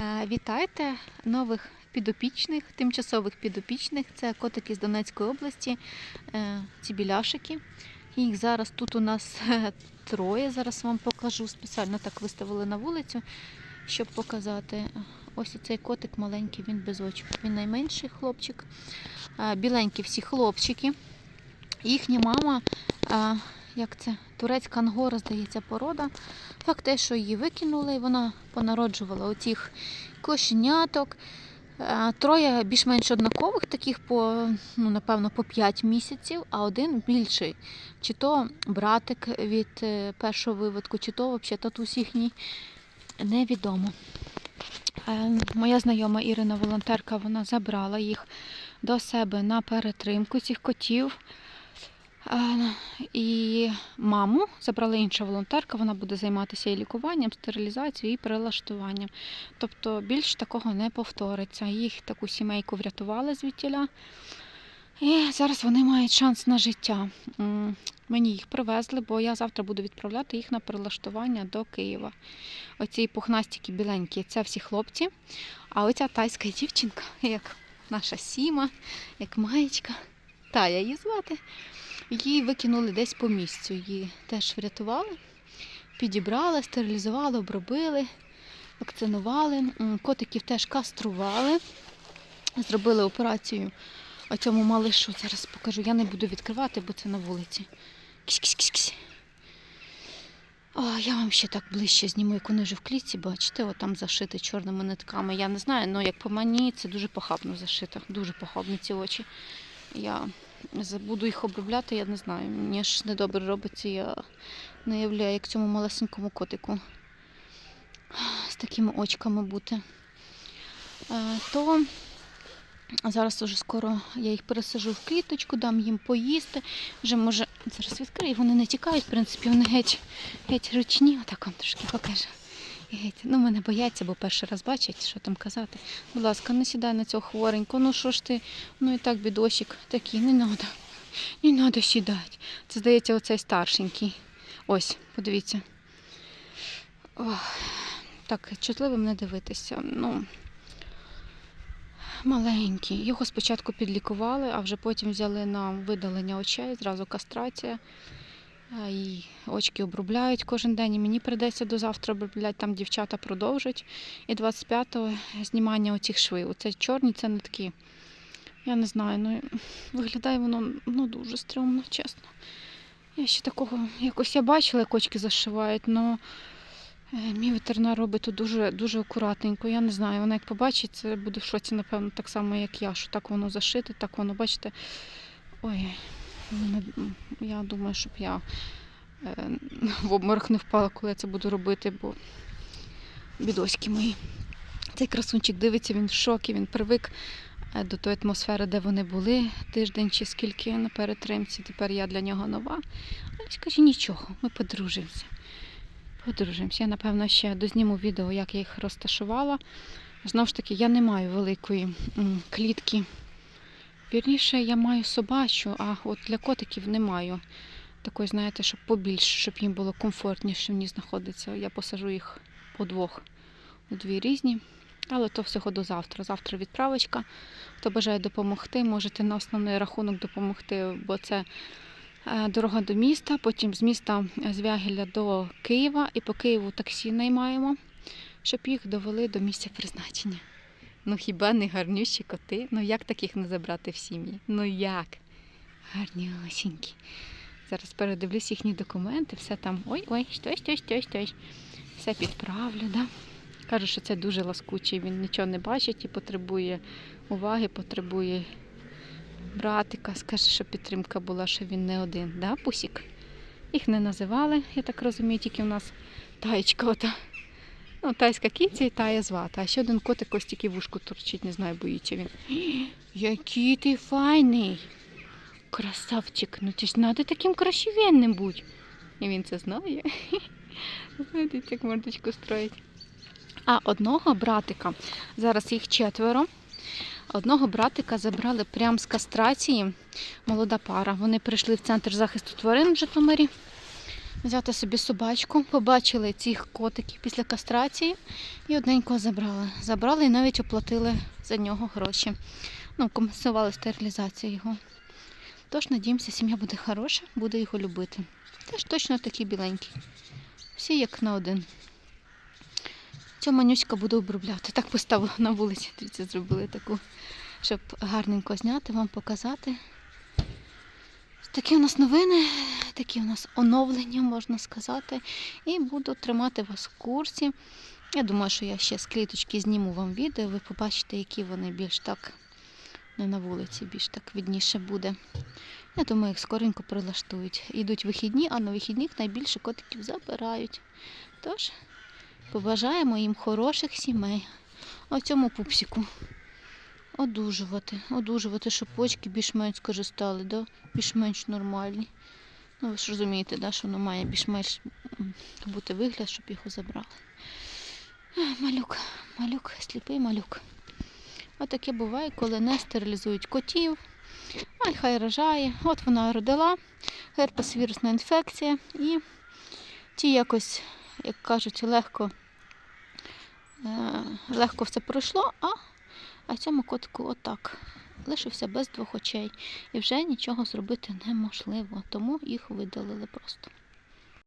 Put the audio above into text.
Е, Вітайте нових підопічних, тимчасових підопічних. Це котики з Донецької області, е, ці біляшики. Їх зараз тут у нас е, троє. Зараз вам покажу. Спеціально так виставили на вулицю, щоб показати. Ось цей котик маленький, він без очок. Він найменший хлопчик. Біленькі всі хлопчики. Їхня мама, як це, турецька ангора, здається, порода. Факт те, що її викинули, і вона понароджувала оцих кошеняток. Е, Троє більш-менш однакових, таких по, ну, напевно, по 5 місяців, а один більший. Чи то братик від е, першого виводку, чи то взагалі татусь їхній, невідомо. Е, Моя знайома Ірина волонтерка, вона забрала їх до себе на перетримку цих котів. Е, І маму забрала інша волонтерка, вона буде займатися і лікуванням, стерилізацією, і прилаштуванням. Тобто більш такого не повториться. Їх таку сімейку врятували звідтіля. І зараз вони мають шанс на життя. Мені їх привезли, бо я завтра буду відправляти їх на прилаштування до Києва. Оці пухнастики біленькі це всі хлопці. А оця тайська дівчинка, як наша Сіма, як маєчка, Тая її звати. Її викинули десь по місцю. Її теж врятували, підібрали, стерилізували, обробили, вакцинували. Котиків теж кастрували. Зробили операцію оцьому малишу. Зараз покажу. Я не буду відкривати, бо це на вулиці. Кісь-кісь-кісь-кісь. О, я вам ще так ближче зніму, як вони вже в клітці, бачите, от там зашити чорними нитками. Я не знаю, але як по мені, це дуже похабно зашито. Дуже похабні ці очі. Я за- буду їх обробляти, я не знаю. Мені ж недобре робиться, я не уявляю, як цьому малесенькому котику з такими очками бути. Е, То зараз уже скоро я їх пересажу в кліточку, дам їм поїсти. Вже може зараз відкрию, вони не тікають, в принципі, вони геть, геть ручні, отак вам трошки покажу. Геть. Ну, мене бояться, бо перший раз бачать, що там казати. Будь ласка, не сідай на цього хворенького. Ну що ж ти, ну і так бідосик такий, не треба. Не треба сідати. Це здається, оцей старшенький. Ось, подивіться. Ох, так, чутливим не дивитися. Ну, маленький. Його спочатку підлікували, а вже потім взяли на видалення очей, зразу кастрація. І очки обробляють кожен день. І мені прийдеться до завтра обробляти, там дівчата продовжать. І 25-го знімання оцих швів. Оце чорні, це не такі. Я не знаю, ну виглядає воно ну, дуже стрьомно, чесно. Я ще такого якось я бачила, як очки зашивають, але мій ветеринар робить тут дуже, дуже акуратненько. Я не знаю, вона як побачить, це буде в шоці, напевно, так само, як я, що так воно зашите, так воно, бачите. Ой, я думаю, щоб я е, в обморок не впала, коли я це буду робити, бо бідоськи мої. Цей красунчик дивиться, він в шокі, він привик е, до тої атмосфери, де вони були тиждень чи скільки на перетримці. Тепер я для нього нова. Але скажу, нічого, ми подружимося. Подружимося. Я, напевно, ще дозніму відео, як я їх розташувала. Знову ж таки, я не маю великої клітки. Вірніше, я маю собачу, а от для котиків не маю. Такої, знаєте, щоб побільше, щоб їм було комфортніше в ній знаходитися. Я посажу їх по двох у дві різні. Але то всього до завтра. Завтра відправочка. Хто бажає допомогти, можете на основний рахунок допомогти, бо це е, дорога до міста, потім з міста е, з Вягеля до Києва і по Києву таксі наймаємо, щоб їх довели до місця призначення. Ну хіба не гарнющі коти? Ну як таких не забрати в сім'ї? Ну як? Гарні осінькі. Зараз передивлюсь їхні документи, все там. Ой-ой, щось, щось, щось, щось. Все підправлю, да? Каже, що це дуже ласкучий, він нічого не бачить і потребує уваги, потребує братика. Скаже, що підтримка була, що він не один, да, Пусік? Їх не називали, я так розумію, тільки в нас таєчка ота. Ну, тайська кінця і тая звата. А ще один котик ось тільки вушку торчить, не знаю, боїться він. Який ти файний! Красавчик, ну ти ж треба таким красивенним бути. І він це знає. Знаєте, як мордочку строїть. А одного братика, зараз їх четверо. Одного братика забрали прямо з кастрації. Молода пара. Вони прийшли в центр захисту тварин в Житомирі. Взяти собі собачку. Побачили цих котиків після кастрації і одненького забрали. Забрали і навіть оплатили за нього гроші. Ну, компенсували стерилізацію його. Тож, надіємося, сім'я буде хороша, буде його любити. Теж точно такий біленький. Всі як на один. Цю манюська буду обробляти. Так поставила на вулиці. Дивіться, зробили таку, щоб гарненько зняти, вам показати. Такі у нас новини, такі у нас оновлення, можна сказати. І буду тримати вас в курсі. Я думаю, що я ще з кліточки зніму вам відео, ви побачите, які вони більш так не на вулиці, більш так відніше буде. Я думаю, їх скоренько прилаштують. Йдуть вихідні, а на вихідних найбільше котиків забирають. Тож, побажаємо їм хороших сімей. А цьому пупсику одужувати, одужувати, щоб почки більш-менш скажи, стали, да? більш-менш нормальні. Ну, ви ж розумієте, да, що воно має більш-менш бути вигляд, щоб його забрали. Малюк, малюк, сліпий малюк. Отаке буває, коли не стерилізують котів. Ай, хай рожає. От вона родила, герпес-вірусна інфекція. І ті якось, як кажуть, легко, е, легко все пройшло, а, а цьому котику отак. Лишився без двох очей. І вже нічого зробити неможливо, тому їх видалили просто.